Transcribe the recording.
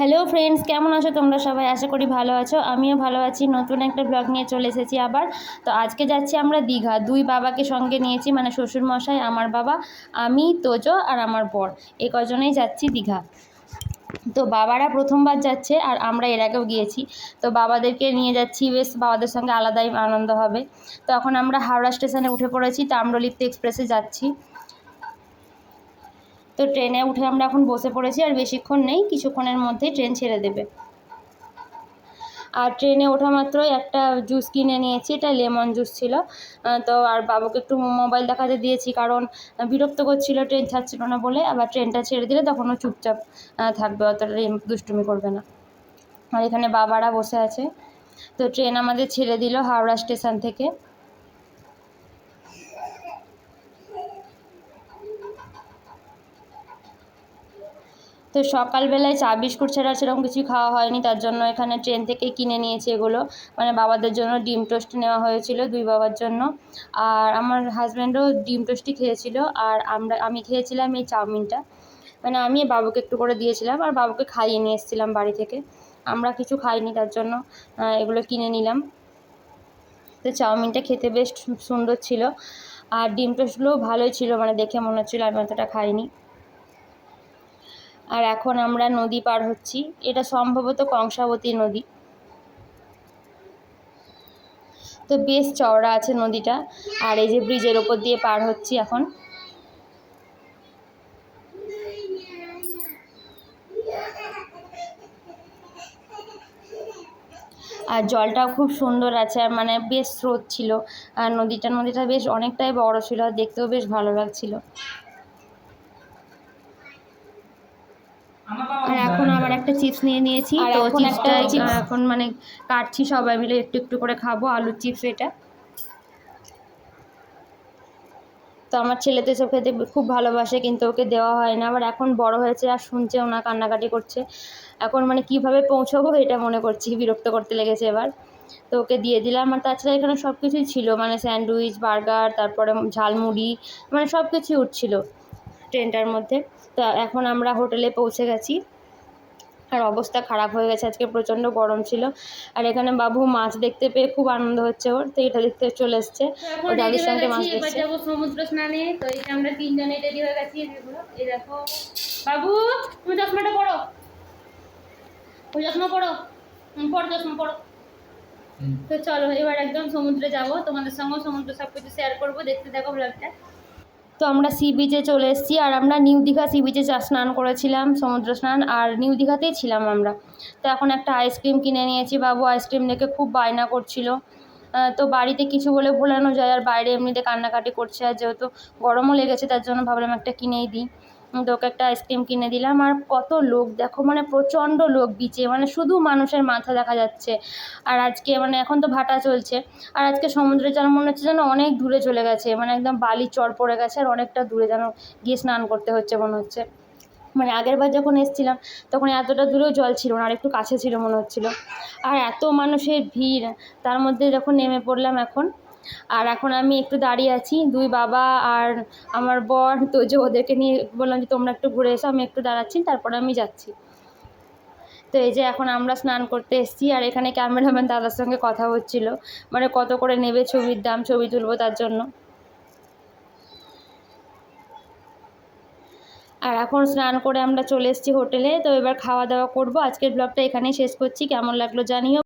Hello friends কেমন আছো তোমরা সবাই? আশা করি ভালো আছো। আমিও ভালো আছি। নতুন একটা ব্লগ নিয়ে চলে এসেছি আবার। তো আজকে যাচ্ছি আমরা দীঘা। দুই বাবাকে সঙ্গে নিয়েছি মানে শ্বশুর মশাই আমার বাবা, আমি, তোজো আর আমার বর। এ কজনেই যাচ্ছি দীঘা। তো বাবারা প্রথমবার যাচ্ছে আর আমরা এর আগেও গিয়েছি। তো বাবাদেরকে নিয়ে যাচ্ছি। বেশ, বাবাদের সঙ্গে আলাদাই আনন্দ হবে। তো এখন আমরা হাওড়া স্টেশনে উঠে পড়েছি, তাম্রলিপ্ত এক্সপ্রেসে যাচ্ছি। তো ট্রেনে উঠে আমরা এখন বসে পড়েছি আর বেশিক্ষণ নেই, কিছুক্ষণের মধ্যেই ট্রেন ছেড়ে দেবে। আর ট্রেনে ওঠা মাত্রই একটা জুস কিনে নিয়েছি, এটা লেমন জুস ছিল। তো আর বাবুকে একটু মোবাইল দেখাতে দিয়েছি, কারণ বিরক্ত করছিল ট্রেন ছাড়ছিল না বলে। আবার ট্রেনটা ছেড়ে দিলে তখনও চুপচাপ থাকবে, অতটা দুষ্টুমি করবে না। আর এখানে বাবারা বসে আছে। তো ট্রেন আমাদের ছেড়ে দিল হাওড়া স্টেশন থেকে। তো সকালবেলায় চা বিস্কুট ছাড়া সেরকম কিছু খাওয়া হয়নি, তার জন্য এখানে ট্রেন থেকে কিনে নিয়েছি এগুলো। মানে বাবাদের জন্য ডিম টোস্ট নেওয়া হয়েছিল দুই বাবার জন্য। আর আমার হাজব্যান্ডও ডিম টোস্টই খেয়েছিল, আর আমরা, আমি খেয়েছিলাম এই চাউমিনটা। মানে আমি বাবুকে একটু করে দিয়েছিলাম, আর বাবুকে খাইয়ে নিয়ে এসেছিলাম বাড়ি থেকে। আমরা কিছু খাইনি তার জন্য এগুলো কিনে নিলাম। তো চাউমিনটা খেতে বেশ সুন্দর ছিল, আর ডিম টোস্টগুলোও ভালোই ছিল মানে দেখে মনে হচ্ছিল আমি অতটা খাইনি। আর এখন আমরা নদী পার হচ্ছি। এটা সম্ভবত কংসাবতী নদী। তো বেশ চওড়া আছে নদীটা। আর এই যে ব্রিজের ওপর দিয়ে পার হচ্ছি এখন। আর জলটাও খুব সুন্দর আছে আর মানে বেশ স্রোত ছিল। আর নদীটা নদীটা বেশ অনেকটাই বড় ছিল আর দেখতেও বেশ ভালো লাগছিল। আর এখন আবার একটা চিপস নিয়ে নিয়েছি তো চিপসটা এখন মানে কাটছি সবাই মিলে একটু একটু করে খাব আলুর চিপস এটা। তো আমার ছেলে তো এসব খেতে খুব ভালোবাসে কিন্তু ওকে দেওয়া হয় না। আবার এখন বড় হয়েছে আর শুনছেও না কান্নাকাটি করছে। এখন মানে কীভাবে পৌঁছাবো এটা মনে করছি বিরক্ত করতে লেগেছে এবার। তো ওকে দিয়ে দিলাম আর তাছাড়া এখানে সব কিছুই ছিল। মানে স্যান্ডউইচ বার্গার তারপরে ঝালমুড়ি মানে সব কিছুই উঠছিল। ট্রেনটার মধ্যে। তো এখন আমরা হোটেলে পৌঁছে গেছি। আর অবস্থা খারাপ হয়ে গেছে। আজকে প্রচণ্ড গরম ছিল। আর এখানে বাবু মাছ দেখতে পেয়ে খুব আনন্দ হচ্ছে ওর। তো এটা দেখতে চলে এসছে। ও দাদির সঙ্গে মাছ দেখছে। যাব সমুদ্র স্নানে। তো এই যে আমরা তিনজনে রেডি হয়ে গেছি। এই দেখো বাবু তুমি চশমাটা পড়ো ওই চশমা পড়ো পড়ো চশমা পড়ো তো চলো এবার একদম সমুদ্রে যাব। তোমাদের সঙ্গে সমুদ্র সব কিছু শেয়ার করব। দেখতে দেখো ব্লগটা তো আমরা সি বিচে চলে এসেছি আর আমরা নিউ দীঘা সি বিচে স্নান করেছিলাম, সমুদ্র স্নান আর নিউ দীঘাতেই ছিলাম আমরা। তো এখন একটা আইসক্রিম কিনে নিয়েছি বাবু আইসক্রিম দেখে খুব বায়না করছিল। তো বাড়িতে কিছু বলে ভোলানো যায় আর বাইরে এমনিতে কান্নাকাটি করছে আর যেহেতু গরমও লেগেছে তার জন্য ভাবলাম একটা কিনেই দিই। তো একটা আইসক্রিম কিনে দিলাম। আর কত লোক, দেখো মানে প্রচণ্ড লোক বিচে মানে শুধু মানুষের মাথা দেখা যাচ্ছে। আর আজকে মানে এখন তো ভাটা চলছে। আর আজকে সমুদ্রে যেন মনে হচ্ছে যেন অনেক দূরে চলে গেছে। মানে একদম বালি চর পড়ে গেছে আর অনেকটা দূরে যেন গিয়ে স্নান করতে হচ্ছে মনে হচ্ছে। মানে আগের বার যখন এসেছিলাম, তখন এতটা দূরেও জল ছিল না, আর একটু কাছে ছিল মনে হচ্ছিল। আর এত মানুষের ভিড়, তার মধ্যে যখন নেমে পড়লাম এখন আর এখন আমি একটু দাঁড়িয়ে আছি, দুই বাবা আর আমার বর। তো যে ওদেরকে নিয়ে বললাম যে, তোমরা একটু ঘুরে এসো, আমি একটু দাঁড়াচ্ছি, তারপরে আমি যাচ্ছি। তো এই যে এখন আমরা স্নান করতে এসেছি, আর এখানে ক্যামেরাম্যান দাদার সঙ্গে কথা হচ্ছিল। মানে কত করে নেবে ছবির দাম, ছবি তুলবো তার জন্য। আর এখন স্নান করে আমরা চলে এসেছি হোটেলে। তো এবার খাওয়া দাওয়া করব। আজকের ব্লগটা এখানেই শেষ করছি। কেমন লাগল জানিও।